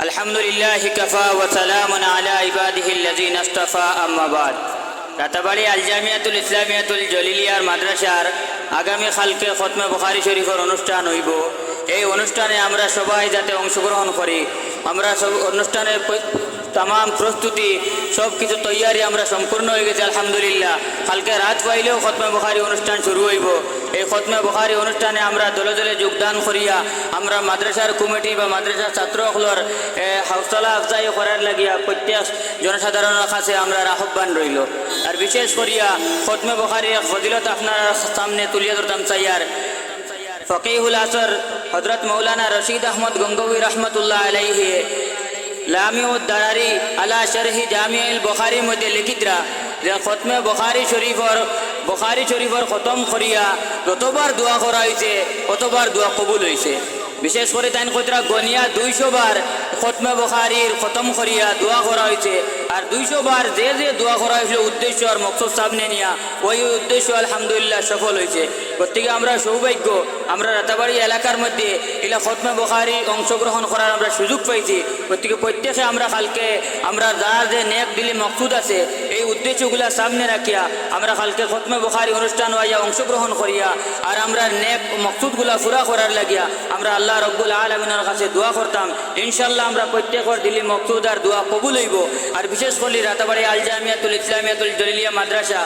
الحمد لله كفى وسلام على عباده الذين اصطفى أما بعد রাতাবাড়ি আল জামিয়াতুল ইসলামিয়াতুল জলিলিয়ার মাদ্রাসার আগামী খালকে খতমে বুখারি শরীফের অনুষ্ঠান হইব এই অনুষ্ঠানে আমরা সবাই যাতে অংশগ্রহণ করি আমরা সব অনুষ্ঠানের তাম প্রস্তুতি সব কিছু তৈয়ারি আমরা সম্পূর্ণ হয়ে গেছে আলহামদুলিল্লাহ কালকে রাত পাইলেও খতমে বুখারি অনুষ্ঠান শুরু হইব এই খতমে বুখারি অনুষ্ঠানে আমরা দলে দলে যোগদান করিয়া আমরা মাদ্রাসার কমিটি বা মাদ্রাসার ছাত্রসকলের হাউসলা আফজাই করার লাগিয়া প্রত্যেক জনসাধারণের কাছে আমরা আহ্বান রইল আর বিশেষ করিয়া খতমে বুখারি ফজিলত আপনার সামনে তুলিয়া ধরতাম চাইয়ার ফকিহুল আসর হজরত মৌলানা রশিদ আহমদ গঙ্গবী রহমতুল্লাহ আলাইহি লামিউদ্দারারি আলা শরহি জামিউল বুখারির মধ্যে লিখিতরা যে খতমে বুখারি শরীফর বুখারি শরীফর খতম করিয়া যতবার দোয়া করা হয়েছে ততবার দোয়া কবুল হয়েছে বিশেষ করে তাইন কতরা গনিয়া দুইশো বার খতমে বখারির খতম করিয়া দোয়া করা হয়েছে আর দুইশো বার যে যে দোয়া করা হয়েছিল উদ্দেশ্য আর মকসদ সামনে নিয়া, ওই উদ্দেশ্য আলহামদুলিল্লাহ সফল হয়েছে প্রত্যেকে আমরা সৌভাগ্য, আমরা রাতাবাড়ি এলাকার মধ্যে এলা খতমে বুখারি অংশগ্রহণ করার আমরা সুযোগ পাইছি। প্রত্যেকে প্রত্যেকে আমরা কালকে আমরা যার যে নেক দিলি মকসুদ আছে, এই উদ্দেশ্যগুলা সামনে রাখিয়া আমরা কালকে খতমে বুখারি অনুষ্ঠান হইয়া অংশগ্রহণ করিয়া আর আমরা নেক মকসুদগুলা পুরা করার লাগিয়া আমরা আল্লাহ রব্বুল আলমিনের কাছে দোয়া করতাম। ইনশাল্লাহ আমরা প্রত্যেকের দিলি মকসুদ আর দোয়া কবুল হইব। আর বিশেষ করে রাতাবাড়ি আল জামিয়াতুল ইসলামিয়াতুল জলিলিয়া মাদ্রাসা